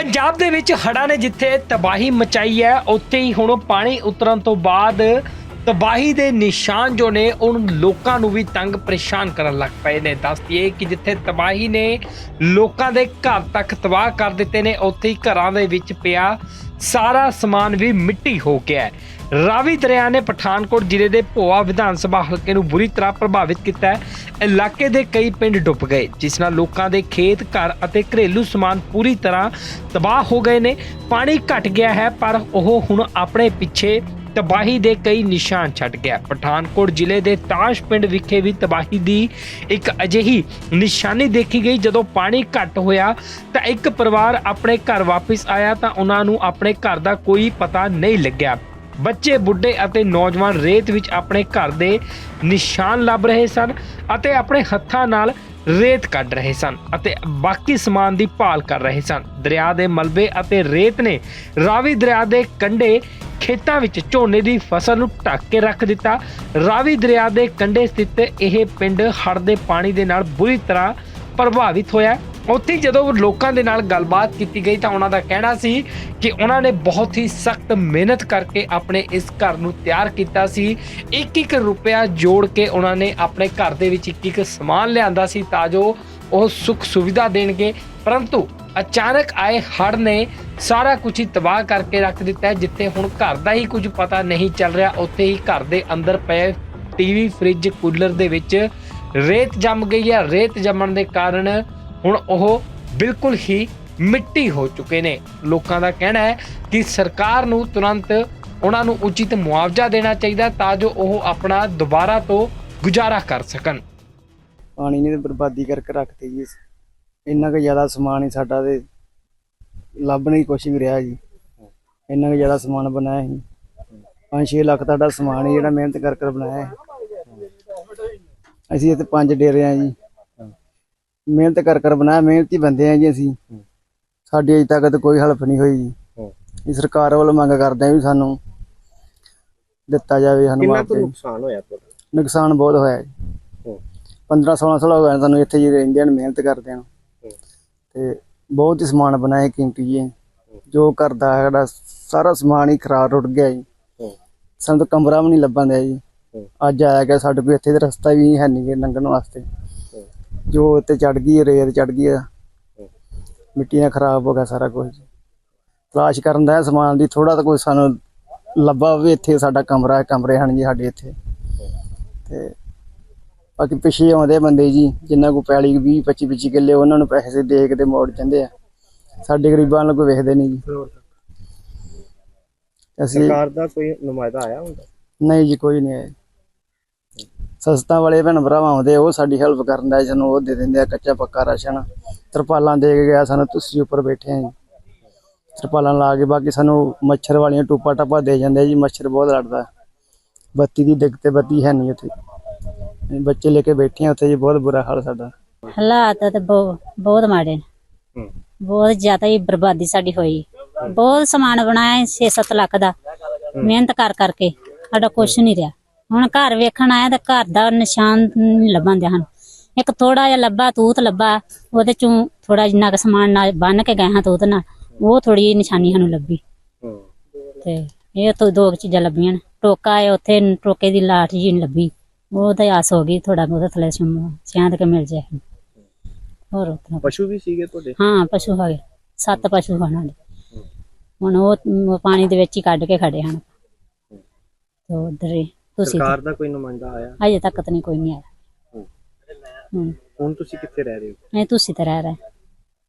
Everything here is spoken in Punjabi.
ਪੰਜਾਬ ਦੇ ਵਿੱਚ ਹੜ੍ਹਾਂ ਨੇ ਜਿੱਥੇ ਤਬਾਹੀ ਮਚਾਈ ਹੈ, ਉੱਥੇ ਹੀ ਹੁਣ ਪਾਣੀ ਉਤਰਨ ਤੋਂ ਬਾਅਦ ਤਬਾਹੀ ਦੇ ਨਿਸ਼ਾਨ ਜੋ ਨੇ ਉਹਨ ਲੋਕਾਂ ਨੂੰ ਵੀ ਤੰਗ ਪਰੇਸ਼ਾਨ ਕਰਨ ਲੱਗ ਪਏ ਨੇ। ਦੱਸਦੀਏ ਕਿ ਜਿੱਥੇ ਤਬਾਹੀ ਨੇ ਲੋਕਾਂ ਦੇ ਘਰ ਤੱਕ ਤਬਾਹ ਕਰ ਦਿੱਤੇ ਨੇ, ਉੱਥੇ ਹੀ ਘਰਾਂ ਦੇ ਵਿੱਚ ਪਿਆ ਸਾਰਾ ਸਮਾਨ ਵੀ ਮਿੱਟੀ ਹੋ ਗਿਆ ਹੈ। ਰਾਵੀ ਦਰਿਆ ਨੇ ਪਠਾਨਕੋਟ ਜ਼ਿਲ੍ਹੇ ਦੇ ਭੋਆ ਵਿਧਾਨ ਸਭਾ ਹਲਕੇ ਨੂੰ ਬੁਰੀ ਤਰ੍ਹਾਂ ਪ੍ਰਭਾਵਿਤ ਕੀਤਾ ਹੈ। ਇਲਾਕੇ ਦੇ ਕਈ ਪਿੰਡ ਡੁੱਬ ਗਏ, ਜਿਸ ਨਾਲ ਲੋਕਾਂ ਦੇ ਖੇਤ, ਘਰ ਅਤੇ ਘਰੇਲੂ ਸਮਾਨ ਪੂਰੀ ਤਰ੍ਹਾਂ ਤਬਾਹ ਹੋ ਗਏ ਨੇ। ਪਾਣੀ ਘਟ ਗਿਆ ਹੈ, ਪਰ ਉਹ ਹੁਣ ਆਪਣੇ ਪਿੱਛੇ ਤਬਾਹੀ ਦੇ ਕਈ ਨਿਸ਼ਾਨ ਛੱਡ ਗਿਆ ਪਠਾਨਕੋਟ ਜ਼ਿਲ੍ਹੇ ਦੇ ਤਾਸ਼ ਪਿੰਡ ਵਿਖੇ ਵੀ ਤਬਾਹੀ ਦੀ ਇੱਕ ਅਜਿਹੀ ਨਿਸ਼ਾਨੀ ਦੇਖੀ ਗਈ। ਜਦੋਂ ਪਾਣੀ ਘਟ ਹੋਇਆ ਤਾਂ ਇੱਕ ਪਰਿਵਾਰ ਆਪਣੇ ਘਰ ਵਾਪਸ ਆਇਆ ਤਾਂ ਉਹਨਾਂ ਨੂੰ ਆਪਣੇ ਘਰ ਦਾ ਕੋਈ ਪਤਾ ਨਹੀਂ ਲੱਗਿਆ। ਬੱਚੇ, ਬੁੱਢੇ ਅਤੇ ਨੌਜਵਾਨ ਰੇਤ ਵਿੱਚ ਆਪਣੇ ਘਰ ਦੇ ਨਿਸ਼ਾਨ ਲੱਭ ਰਹੇ ਸਨ ਅਤੇ ਆਪਣੇ ਹੱਥਾਂ ਨਾਲ ਰੇਤ ਕੱਢ ਰਹੇ ਸਨ ਅਤੇ ਬਾਕੀ ਸਮਾਨ ਦੀ ਭਾਲ ਕਰ ਰਹੇ ਸਨ। ਦਰਿਆ ਦੇ ਮਲਬੇ ਅਤੇ ਰੇਤ ਨੇ ਰਾਵੀ ਦਰਿਆ ਦੇ ਕੰਢੇ ਖੇਤਾਂ ਵਿੱਚ ਝੋਨੇ ਦੀ ਫਸਲ ਨੂੰ ਢੱਕ ਕੇ ਰੱਖ ਦਿੱਤਾ। ਰਾਵੀ ਦਰਿਆ ਦੇ ਕੰਢੇ ਸਥਿਤ ਇਹ ਪਿੰਡ ਹੜ੍ਹ ਦੇ ਪਾਣੀ ਦੇ ਨਾਲ ਬੁਰੀ ਤਰ੍ਹਾਂ ਪ੍ਰਭਾਵਿਤ ਹੋਇਆ। ਉੱਥੇ ਜਦੋਂ ਲੋਕਾਂ ਦੇ ਨਾਲ ਗੱਲਬਾਤ ਕੀਤੀ ਗਈ ਤਾਂ ਉਹਨਾਂ ਦਾ ਕਹਿਣਾ ਸੀ ਕਿ ਉਹਨਾਂ ਨੇ ਬਹੁਤ ਹੀ ਸਖਤ ਮਿਹਨਤ ਕਰਕੇ ਆਪਣੇ ਇਸ ਘਰ ਨੂੰ ਤਿਆਰ ਕੀਤਾ ਸੀ। ਇੱਕ ਇੱਕ ਰੁਪਿਆ ਜੋੜ ਕੇ ਉਹਨਾਂ ਨੇ ਆਪਣੇ ਘਰ ਦੇ ਵਿੱਚ ਇੱਕ ਇੱਕ ਸਮਾਨ ਲਿਆਂਦਾ ਸੀ ਤਾਂ ਜੋ ਉਹ ਸੁੱਖ ਸੁਵਿਧਾ ਦੇਣਗੇ। ਪਰੰਤੂ ਅਚਾਨਕ ਆਏ ਹੜ੍ਹ ਨੇ ਸਾਰਾ ਕੁਝ ਹੀ ਤਬਾਹ ਕਰਕੇ ਰੱਖ ਦਿੱਤਾ ਜਿੱਥੇ ਹੁਣ ਘਰ ਦਾ ਹੀ ਕੁਝ ਪਤਾ ਨਹੀਂ ਚੱਲ ਰਿਹਾ। ਉੱਥੇ ਹੀ ਘਰ ਦੇ ਅੰਦਰ ਪਏ ਟੀਵੀ ਫ੍ਰਿਜ, ਕੂਲਰ ਦੇ ਵਿੱਚ ਰੇਤ ਜੰਮ ਗਈ ਹੈ। ਰੇਤ ਜੰਮਣ ਦੇ ਕਾਰਨ ਹੁਣ ਉਹ ਬਿਲਕੁਲ ਹੀ ਮਿੱਟੀ ਹੋ ਚੁੱਕੇ ਨੇ। ਲੋਕਾਂ ਦਾ ਕਹਿਣਾ ਹੈ ਕਿ ਸਰਕਾਰ ਨੂੰ ਤੁਰੰਤ ਉਹਨਾਂ ਨੂੰ ਉਚਿਤ ਮੁਆਵਜ਼ਾ ਦੇਣਾ ਚਾਹੀਦਾ ਤਾਂ ਜੋ ਉਹ ਆਪਣਾ ਦੁਬਾਰਾ ਤੋਂ ਗੁਜ਼ਾਰਾ ਕਰ ਸਕਣ। ਪਾਣੀ ਨੇ ਬਰਬਾਦੀ ਕਰਕੇ ਰੱਖਤੀ ਜੀ ਇੰਨਾ ਕੁ ਜ਼ਿਆਦਾ ਸਮਾਨ ਹੀ ਸਾਡਾ ਤੇ ਲੱਭਣ ਦੀ ਕੁਛ ਵੀ ਰਿਹਾ ਜੀ। ਇੰਨਾ ਕੁ ਜ਼ਿਆਦਾ ਸਮਾਨ ਬਣਾਇਆ ਸੀ। 5-6 ਲੱਖ ਦਾ ਸਾਡਾ ਸਮਾਨ ਹੀ ਜਿਹੜਾ ਮਿਹਨਤ ਕਰਕੇ ਬਣਾਇਆ ਹੈ। ਅਸੀਂ ਇੱਥੇ ਪੰਜ ਡੇਰੇ ਆ ਜੀ। ਮਿਹਨਤ ਕਰ ਕਰ ਬਣਾਇਆ ਮਿਹਨਤੀ ਬੰਦੇ ਆ ਜੀ ਅਸੀਂ ਸਾਡੀ ਅਜੇ ਤੱਕ ਕੋਈ ਹੈਲਪ ਨਹੀਂ ਹੋਈ ਜੀ ਇਹ ਸਰਕਾਰ ਵੱਲੋਂ ਮੰਗ ਕਰਦੇ ਆ ਵੀ ਸਾਨੂੰ ਦਿੱਤਾ ਜਾਵੇ ਸਾਨੂੰ ਕਿੰਨਾ ਕੁ। ਨੁਕਸਾਨ ਹੋਇਆ ਤੁਹਾਡਾ ਨੁਕਸਾਨ ਬਹੁਤ ਹੋਇਆ ਜੀ ਹੂੰ। 15 16 ਸਾਲ ਹੋ ਗਏ ਸਾਨੂੰ ਇੱਥੇ ਜੀ ਰਹਿੰਦੇ ਨੇ ਮਿਹਨਤ ਕਰਦੇ ਹੂੰ। ਤੇ ਬਹੁਤ ਹੀ ਸਮਾਨ ਬਣਾਏ ਕੀਮਤੀ ਜੀ ਜੋ ਕਰਦਾ ਸਾਡਾ ਸਾਰਾ ਸਮਾਨ ਹੀ ਖਰਾਬ ਰੁੜ ਗਿਆ ਜੀ। ਸਾਨੂੰ ਤਾਂ ਕਮਰਾ ਵੀ ਨਹੀਂ ਲੱਭਣ ਦਿਆ ਜੀ। ਅੱਜ ਆਇਆ ਗਿਆ ਸਾਡੇ ਕੋਲ ਇੱਥੇ ਦਾ ਰਸਤਾ ਵੀ ਹੈ ਨਹੀਂ ਲੰਘਣ ਵਾਸਤੇ। ਜੋ ਉੱਤੇ ਚੜ ਗਈ ਰੇਤ ਚੜ ਗਈ ਆ। ਮਿੱਟੀ ਨਾਲ ਖਰਾਬ ਹੋ ਗਿਆ ਸਾਰਾ ਕੁਝ। ਤਲਾਸ਼ ਕਰਨ ਦਾ ਸਮਾਨ ਦੀ ਥੋੜਾ ਤਾਂ ਕੋਈ ਸਾਨੂੰ ਲੱਭਾ ਵੀ ਇੱਥੇ ਸਾਡਾ ਕਮਰਾ ਹੈ ਕਮਰੇ ਹਨ ਜੀ ਸਾਡੇ ਇੱਥੇ। ਤੇ ਬਾਕੀ ਪਿੱਛੇ ਆਉਂਦੇ ਬੰਦੇ ਜੀ ਜਿੰਨਾ ਕੋ ਪੈਲੀ 20 25 25 ਕਿੱਲੇ ਉਹਨਾਂ ਨੂੰ ਪੈਸੇ ਦੇ ਕੇ ਤੇ ਮੋੜ ਜਾਂਦੇ ਆ। ਸਾਡੇ ਗਰੀਬਾਂ ਨੂੰ ਕੋਈ ਵੇਖਦੇ ਨਹੀਂ ਜੀ। ਅਸੀਂ ਸਰਕਾਰ ਦਾ ਕੋਈ ਨੁਮਾਇੰਦਾ ਆਇਆ ਹੁੰਦਾ? ਨਹੀਂ ਜੀ ਕੋਈ ਨਹੀਂ ਆਇਆ। ਸਸਤਾ ਵਾਲੇ ਭੈਣ ਭਰਾਵਾਂ ਆਉਂਦੇ ਉਹ ਸਾਡੀ ਹੈਲਪ ਕਰਨ ਦਾ ਸਾਨੂੰ ਉਹ ਦੇ ਦਿੰਦੇ ਆ ਕੱਚਾ ਪੱਕਾ ਰਾਸ਼ਨ। ਤਰਪਾਲਾਂ ਦੇ ਕੇ ਗਿਆ ਸਾਨੂੰ ਤੁਸੀਂ ਉੱਪਰ ਬੈਠੇ ਆ ਜੀ। ਤਰਪਾਲਾਂ ਲਾ ਕੇ ਬਾਕੀ ਸਾਨੂੰ ਮੱਛਰ ਵਾਲੀਆਂ ਟੂਪਾ ਟਾਪਾ ਦੇ ਜਾਂਦੇ ਜੀ ਮੱਛਰ ਬਹੁਤ ਲੜਦਾ ਬੱਤੀ ਦੀ ਦਿੱਕਤ ਤੇ ਬੱਤੀ ਹੈ ਨਹੀਂ ਉੱਥੇ। ਬੱਚੇ ਲੈ ਕੇ ਬੈਠੇ ਆ ਉੱਥੇ ਜੀ ਬਹੁਤ ਬੁਰਾ ਹਾਲ ਸਾਡਾ। ਹਾਲਾਤ ਤਾਂ ਬਹੁ- ਬਹੁਤ ਮਾੜੇ ਨੇ। ਬਹੁਤ ਜ਼ਿਆਦਾ ਹੀ ਬਰਬਾਦੀ ਸਾਡੀ ਹੋਈ। ਬਹੁਤ ਸਮਾਨ ਬਣਾਇਆ 6-7 ਲੱਖ ਦਾ। ਮਿਹਨਤ ਕਰ ਕਰਕੇ ਸਾਡਾ ਕੁਝ ਨਹੀਂ ਰਿਹਾ। ਹੁਣ ਘਰ ਵੇਖਣ ਆਇਆ ਤਾਂ ਘਰ ਦਾ ਨਿਸ਼ਾਨ ਨਹੀਂ ਲੱਭਣ ਦਿਆ ਹਨ। ਇੱਕ ਥੋੜਾ ਜਿਹਾ ਲੱਭਾ ਤੂਤ ਲੱਭਾ ਉਹਦੇ ਚੋਂ ਥੋੜਾ ਜਿੰਨਾ ਕੁ ਸਮਾਨ ਨਾਲ ਬੰਨ ਕੇ ਗਏ ਹਾਂ ਤੂਤ ਨਾਲ ਉਹ ਥੋੜੀ ਨਿਸ਼ਾਨੀ ਸਾਨੂੰ ਲੱਭੀ। ਤੇ ਇਹ ਤੋਂ ਦੋ ਕੁ ਚੀਜ਼ਾਂ ਲੱਭੀਆਂ ਨੇ। ਟੋਕਾ ਹੈ ਉੱਥੇ ਟੋਕੇ ਦੀ ਲਾਠ ਜੀ ਨਹੀਂ ਲੱਭੀ। ਉਹ ਤਾਂ ਆਸ ਹੋ ਗਈ ਥੋੜਾ ਬਹੁਤਾ ਥਲੇ ਸਿਆਂਦ ਕੇ ਮਿਲ ਜਾਏ। ਹੋਰ ਉਤਨਾ ਪਸ਼ੂ ਵੀ ਸੀਗੇ ਤੁਹਾਡੇ? ਹਾਂ ਪਸ਼ੂ ਹੈਗੇ। ਸੱਤ ਪਸ਼ੂ ਹਨ ਸਾਡੇ। ਹੁਣ ਉਹ ਉਹ ਪਾਣੀ ਦੇ ਵਿੱਚ ਹੀ ਕੱਢ ਕੇ ਖੜੇ ਹਨ। ਤੇ ਉਧਰ ਹੀ ਤੁਸੀਂ ਸਰਕਾਰ ਦਾ ਕੋਈ ਨੁਮਾਇੰਦਾ ਆਇਆ? ਅਜੇ ਤੱਕ ਤਾਂ ਨਹੀਂ ਕੋਈ ਨਹੀਂ ਆਇਆ। ਹੂੰ। ਹੂੰ। ਹੁਣ ਤੁਸੀਂ ਕਿੱਥੇ ਰਹਿ ਰਹੇ ਹੋ? ਨਹੀਂ ਤੁਸੀਂ ਤਾਂ ਰਹਿ ਰਹੇ।